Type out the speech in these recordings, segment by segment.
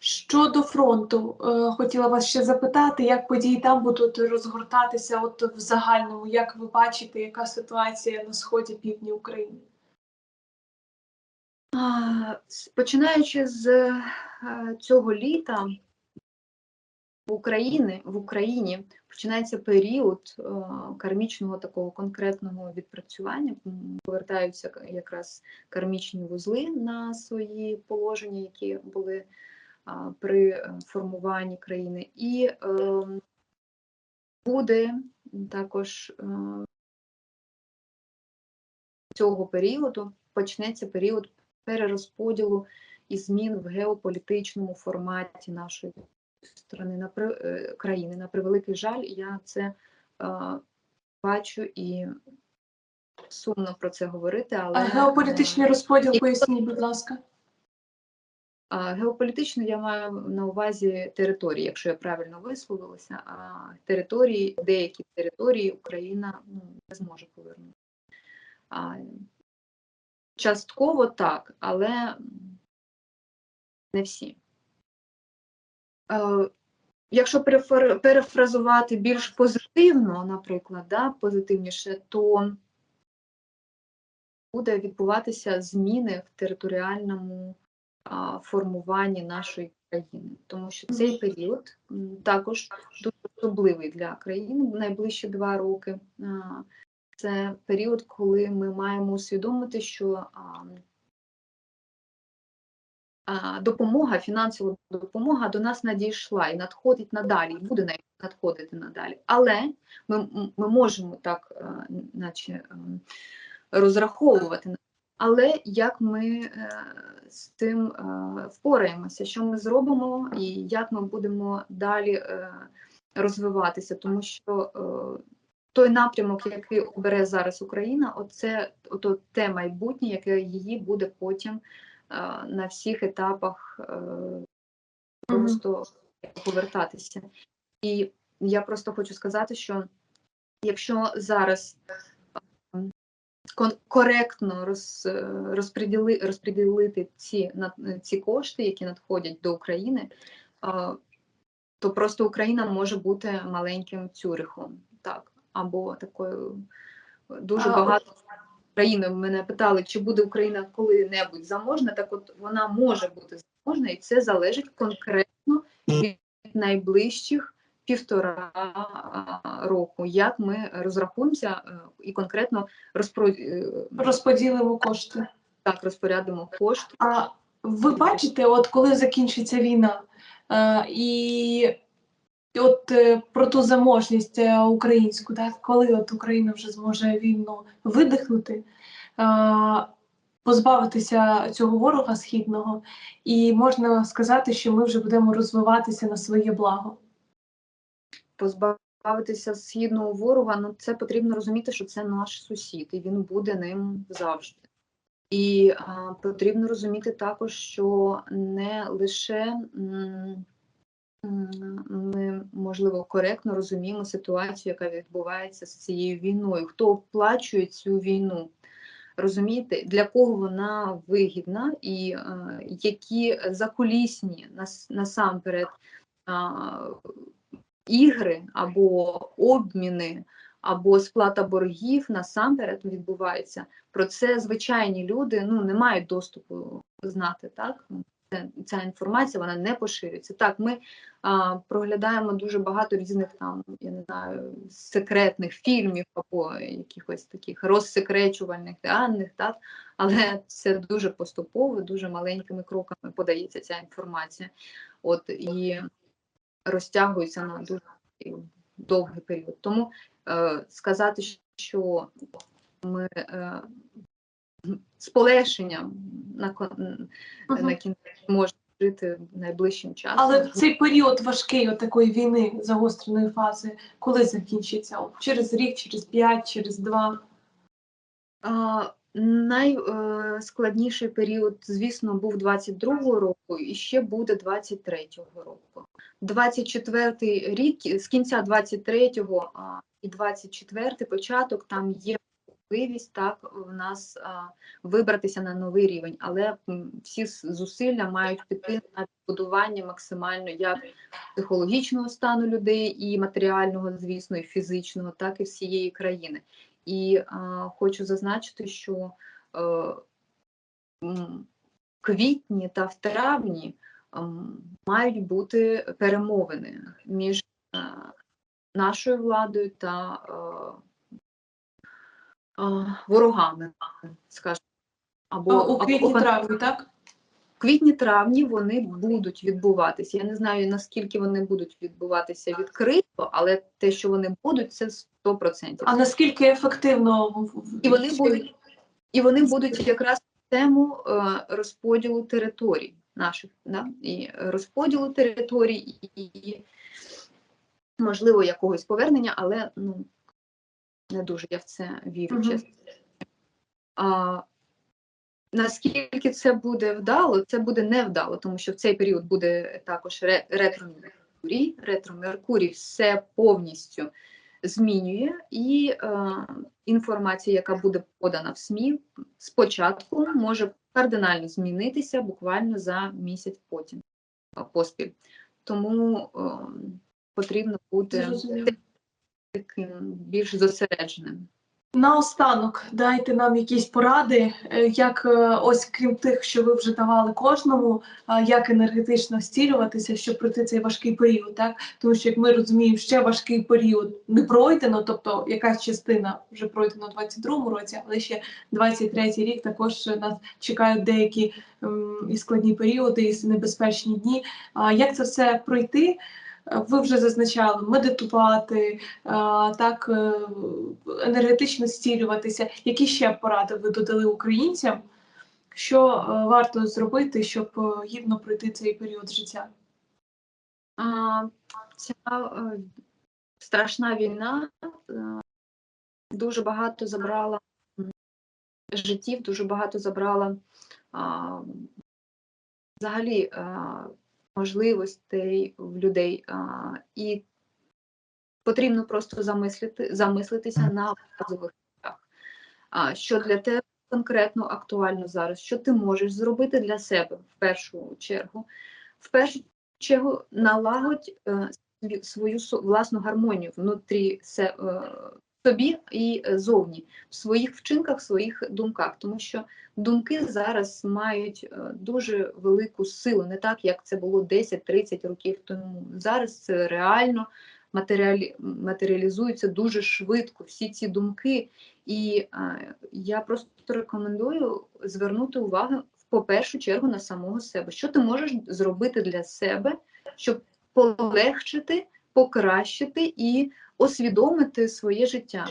Щодо фронту, е, хотіла вас ще запитати, як події там будуть розгортатися от в загальному, як ви бачите, яка ситуація на сході півдні України? Починаючи з е, цього літа в Україні, в Україні починається період е, кармічного такого конкретного відпрацювання. Повертаються якраз кармічні вузли на свої положення, які були при е, формуванні країни. І е, буде також е, цього періоду почнеться період перерозподілу і змін в геополітичному форматі нашої сторони на при- е, країни. На превеликий жаль, я це е, бачу і сумно про це говорити, але А геополітичний розподіл, поясніть, будь ласка. Геополітично я маю на увазі території, якщо я правильно висловилася, а території, деякі території Україна ну, не зможе повернути. А, частково так, але не всі. Е, Якщо перефразувати більш позитивно, наприклад, да, позитивніше, то буде відбуватися зміни в територіальному формуванні нашої країни, тому що цей період також дуже особливий для країни найближчі два роки. Це період, коли ми маємо усвідомити, що допомога, фінансова допомога до нас надійшла і надходить надалі, і буде надходити надалі. Але ми, ми можемо так, е, наче ем, розраховувати. на- Але як ми е, з цим е, впораємося, що ми зробимо, і як ми будемо далі е, розвиватися, тому що той напрямок, який обере зараз Україна, оце ото те майбутнє, яке її буде потім на всіх етапах просто повертатися. І я просто хочу сказати, що якщо зараз коректно роз, е, розподіли, розподілити ці, на- ці кошти, які надходять до України, е, то просто Україна може бути маленьким Цюрихом, так, або такою е, дуже А, багато країн мене питали, чи буде Україна коли-небудь заможна. Так от вона може бути заможна, і це залежить конкретно від найближчих півтора а, року, як ми розрахуємося е, і конкретно розпро... е, Розподілимо кошти. так розпорядимо кошти. А ви бачите, от коли закінчиться війна, е, і, от про ту заможність українську, так, коли от Україна вже зможе вільно видихнути, позбавитися цього ворога східного, і можна сказати, що ми вже будемо розвиватися на своє благо. Позбавитися східного ворога, ну це потрібно розуміти, що це наш сусід, і він буде ним завжди. І а, потрібно розуміти також, що не лише ми, можливо, коректно розуміємо ситуацію, яка відбувається з цією війною, хто оплачує цю війну. Розумієте, для кого вона вигідна, і е, які закулісні нас, насамперед а, ігри або обміни, або сплата боргів насамперед відбувається. Про це звичайні люди ну, не мають доступу знати. Так? Ця інформація вона не поширюється. Так, ми а, проглядаємо дуже багато різних там, я не знаю, секретних фільмів або якихось таких розсекречувальних даних, так? але це дуже поступово, дуже маленькими кроками подається ця інформація. От і розтягується на дуже довгий період. Тому е, сказати, що ми е, з полегшенням на, кон- на кінець можемо жити найближчим часом. Але цей період важкий от такої війни загостреної фази, коли закінчиться? Через рік, через п'ять, через два. Найскладніший період, звісно, був 22-го року і ще буде 23-го року. 24-й рік, з кінця 23-го і 24-й початок, там є можливість так в нас вибратися на новий рівень, але всі зусилля мають піти на будування максимально як психологічного стану людей, і матеріального, звісно, і фізичного, так і всієї країни. І хочу зазначити, що в квітні та в травні мають бути перемовини між нашою владою та ворогами, скажімо. Або, А, у квітні травні, так? в квітні-травні вони будуть відбуватися. Я не знаю, наскільки вони будуть відбуватися відкрито, але те, що вони будуть, це 100%. А наскільки ефективно І вони будуть, і вони будуть якраз тему е, розподілу територій наших, да? і розподілу територій, і, можливо якогось повернення, але ну не дуже я в це вірю, Мгм. чесно. А, наскільки це буде вдало, це буде невдало, тому що в цей період буде також ретро-Меркурій. Ретро-Меркурій все повністю змінює, і е, інформація, яка буде подана в СМІ, спочатку може кардинально змінитися буквально за місяць потім е, поспіль. Тому е, потрібно бути таким більш зосередженим. Наостанок дайте нам якісь поради, е, як е, ось крім тих, що ви вже давали кожному, як енергетично стілюватися, щоб пройти цей важкий період, так тому що як ми розуміємо, ще важкий період не пройдено, тобто якась частина вже пройдена у 22-му році, але ще 23-й рік також нас чекають деякі ем, і складні періоди, і небезпечні дні. А як це все пройти? Е, Ви вже зазначали медитувати, так е, енергетично стілюватися. Які ще поради ви додали українцям? Що е, варто зробити, щоб е, гідно пройти цей період життя? Ця е, страшна війна е, дуже багато забрала життів, дуже багато забрала взагалі можливостей в людей. І потрібно просто замислити, замислитися на базових речах. Що для тебе конкретно актуально зараз, що ти можеш зробити для себе в першу чергу. В першу чергу налагодь е, свою власну гармонію внутрі е, собі і е, зовні, в своїх вчинках, в своїх думках, тому що думки зараз мають е, дуже велику силу, не так як це було 10-30 років тому. Зараз це реально матеріалі, матеріалізуються дуже швидко всі ці думки. І е, я просто рекомендую звернути увагу по першу чергу на самого себе. Що ти можеш зробити для себе, щоб полегшити, покращити і освідомити своє життя?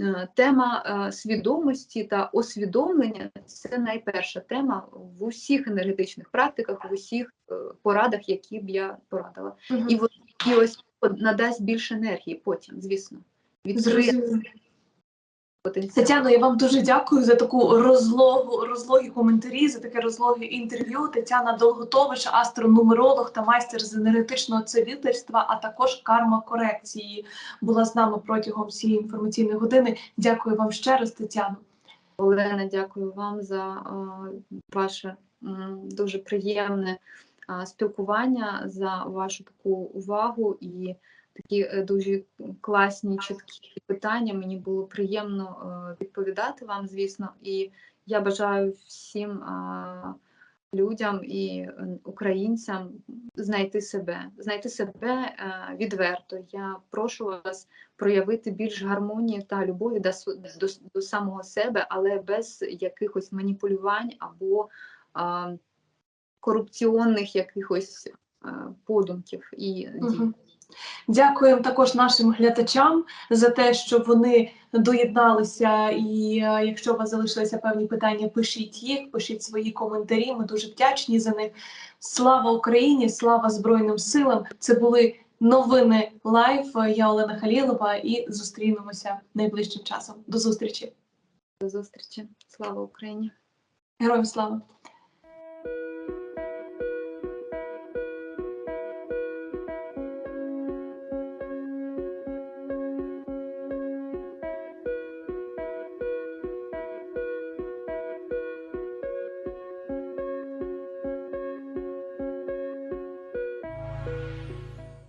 Е, Тема е, свідомості та освідомлення це найперша тема в усіх енергетичних практиках, в усіх е, порадах, які б я порадила. І, от- і ось надасть більше енергії потім, звісно. Потенціал. Тетяно, я вам дуже дякую за таку розлогу, розлогі коментарі, за таке розлоге інтерв'ю. Тетяна Долготович, астронумеролог та майстер з енергетичного цілительства, а також карма корекції, була з нами протягом всієї інформаційної години. Дякую вам ще раз, Тетяно. Олена, дякую вам за ваше дуже приємне спілкування, за вашу таку увагу і такі е, дуже класні, чіткі питання. Мені було приємно е, відповідати вам, звісно. І я бажаю всім людям і е, українцям знайти себе, знайти себе відверто. Я прошу вас проявити більш гармонії та любові до, до, до самого себе, але без якихось маніпулювань або а, корупціонних якихось подумків і дій. Мгм. Дякуємо також нашим глядачам за те, що вони доєдналися. І е, якщо у вас залишилися певні питання, пишіть їх, пишіть свої коментарі. Ми дуже вдячні за них. Слава Україні! Слава Збройним силам! Це були новини лайв. Я Олена Халілова і зустрінемося найближчим часом. До зустрічі! До зустрічі. Слава Україні! Героям слава!